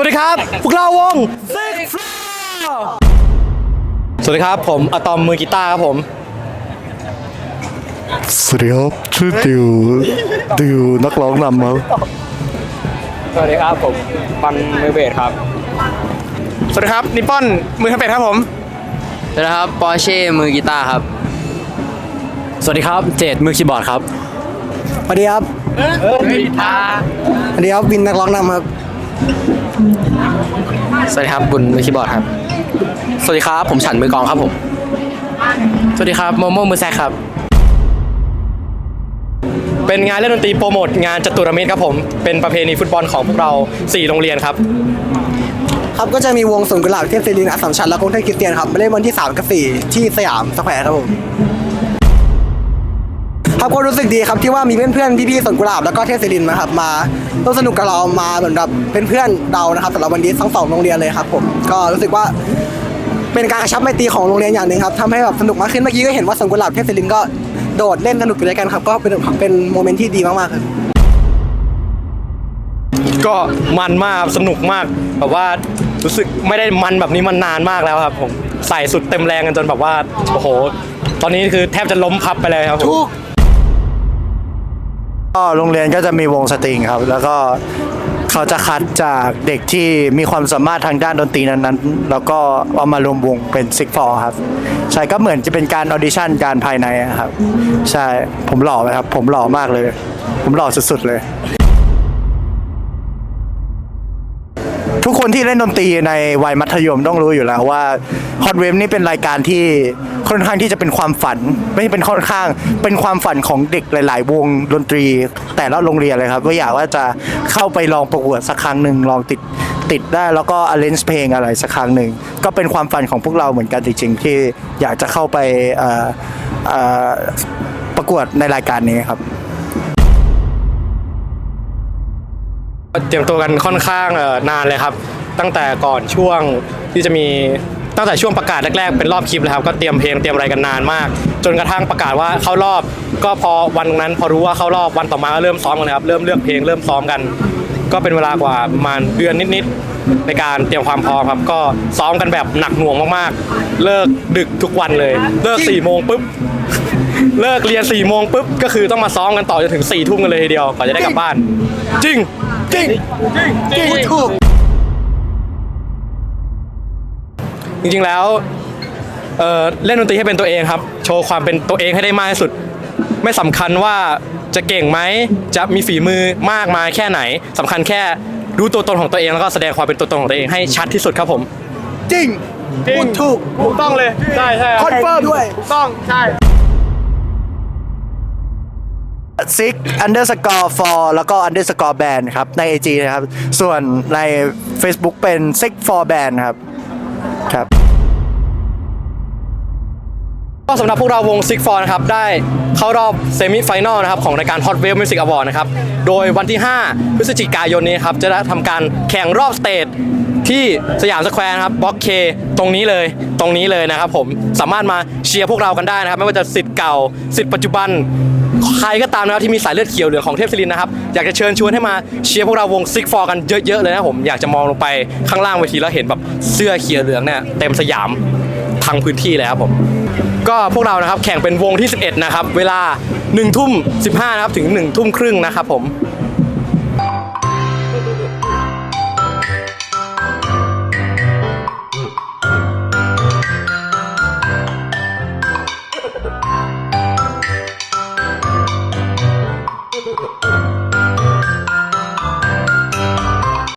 สวัสดีครับ พวกเราวง Six Floor สวัสดีครับ ผมอะตอมมือกีตาร์ครับผม สวัสดีครับชื่อติวติวนักร้องนำครับสวัสดีครับผมปันมือเบสครับ สวัสดีครับนิปปอนมือทำเป็ดครับผม สวัสดีครับปอร์เช่มือกีตาร์ครับ สวัสดีครับ เจดมือคีย์บอร์ดครับ สวัสดีครับ สวัสดีครับวินนักร้องนำครับ สวัสดีครับบุญมือคีย์บอร์ดครับ สวัสดีครับ ผมฉันมือกลองครับผม สวัสดีครับโมโมมือแซกครับ เป็นงานเล่นดนตรีโปรโมทงานจตุรมิตรครับผม เป็นประเพณีฟุตบอลของพวกเรา 4 โรงเรียนครับ ครับก็จะมีวงสวนกุหลาบเทพศิรินอัสสัมชัญและกรุงเทพคริสเตียนครับมาเล่นวันที่ 3 กับ 4 ที่สยามสแควร์ครับผม ครับก็รู้สึกดีครับที่ว่ามีเพื่อนๆพี่ๆสวนกุหลาบแล้วก็เทพศิรินทร์มาครับมาร่วมสนุกกับเรามาเหมือนแบบเป็นเพื่อนเรานะครับสำหรับวันนี้ทั้งสองโรงเรียนเลยครับผมก็รู้สึกว่าเป็นการกระชับไมตรีของโรงเรียนอย่างหนึ่งครับทำให้แบบสนุกมากขึ้นเมื่อกี้ก็เห็นว่าสวนกุหลาบเทพศิรินทร์ก็โดดเล่นสนุกอยู่ด้วยกันครับก็เป็นเป็นโมเมนต์ที่ดีมากๆครับก็มันมากสนุกมากแบบว่ารู้สึกไม่ได้มันแบบนี้มันนานมากแล้วครับผมใส่สุดเต็มแรงกันจนแบบว่าโอ้โห ตอนนี้คือแทบจะล้มพับไปเลยครับผม ก็โรงเรียนก็จะมีวงสตริงครับ แล้วก็เขาจะคัดจากเด็กที่มีความสามารถทางด้านดนตรีนั้นๆ แล้วก็เอามารวมวงเป็นซิกฟอร์ครับ ใช่ก็เหมือนจะเป็นการออดิชั่นการภายในอะครับ ใช่ผมหล่อไหมครับ ผมหล่อมากเลย ผมหล่อสุดๆเลย ทุกคนที่เล่นดนตรีในวัยมัธยมต้องรู้อยู่แล้วว่า Hot Wave นี่เป็นรายการที่ค่อนข้างที่จะเป็นความฝัน ไม่ใช่เป็นค่อนข้างเป็นความฝันของเด็กหลาย ๆ วงดนตรี แต่ละโรงเรียนเลยครับว่าอยากว่าจะเข้าไปลองประกวดสักครั้งหนึ่งลองติดติดได้แล้วก็ arrange เพลงอะไรสักครั้งหนึ่งก็เป็นความฝันของพวกเราเหมือนกันจริง ๆ ที่อยากจะเข้าไปประกวดในรายการนี้ครับ เตรียมตัวกันค่อนข้างนานเลยครับ ตั้งแต่ก่อนช่วงที่จะมีตั้งแต่ช่วงประกาศแรกๆเป็นรอบคลิปเลยครับก็เตรียมเพลงเตรียมอะไรกันนานมาก จนกระทั่งประกาศว่าเข้ารอบ ก็พอวันนั้นพอรู้ว่าเข้ารอบวันต่อมาก็เริ่มซ้อมกันเลยครับเริ่มเลือกเพลงเริ่มซ้อมกัน ก็เป็นเวลากว่าประมาณเดือนนิดๆในการเตรียมความพร้อมครับ ก็ซ้อมกันแบบหนักหน่วงมากๆ เลิกดึกทุกวันเลย เลิก4ี่โมงปุ๊บเลิกเรียน4ี่โมงปุ๊บก็คือต้องมาซ้อมกันต่อจนถึง4ี่ทุ่มกันเลยทีเดียวกว่าจะได้กลับบ้าน จริง จริง จริงถูก จริงๆแล้วเอ่อเล่นดนตรีให้เป็นตัวเองครับ โชว์ความเป็นตัวเองให้ได้มากที่สุด ไม่สำคัญว่าจะเก่งไหมจะมีฝีมือมากมายแค่ไหนสำคัญแค่รู้ตัวตนของตัวเองแล้วก็แสดงความเป็นตัวตนของตัวเองให้ชัดที่สุดครับผม จริงพูดถูก ถูกต้องเลย ใช่ใช่คอนเฟิร์มด้วย ถูกต้อง ใช่ ซิก underscore for แล้วก็ underscore band ครับ ใน IG นะครับ ส่วนใน Facebook เป็น six for band ครับ ครับ ก็สำหรับพวกเราวง Six f o r นะครับ ได้เข้ารอบเซมิไฟแนลนะครับ ของรายการ Hot Wave Music Award นะครับ โดยวันที่ 5 พฤศจิกายนนี้ครับ จะได้ทำการแข่งรอบสเตจที่สยามสแควร์นะครับบล็อกเคตรงนี้เลยตรงนี้เลยนะครับผมสามารถมาเชียร์พวกเรากันได้นะครับ ไม่ว่าจะสิทธิ์เก่าสิทธิ์ปัจจุบัน ใครก็ตามนะครับที่มีสายเลือดเขียวเหลืองของเทพศิรินนะครับอยากจะเชิญชวนให้มาเชียร์พวกเราวงซิกฟอร์กันเยอะๆเลยนะผมอยากจะมองลงไปข้างล่างเวทีแล้วเห็นแบบเสื้อเขียวเหลืองเนี่ยเต็มสยามทั้งพื้นที่เลยครับผมก็พวกเรานะครับแข่งเป็นวงที่ 11 นะครับ เวลา1ทุ่ม15นะครับถึง1ทุ่มครึ่งนะครับผม Oh,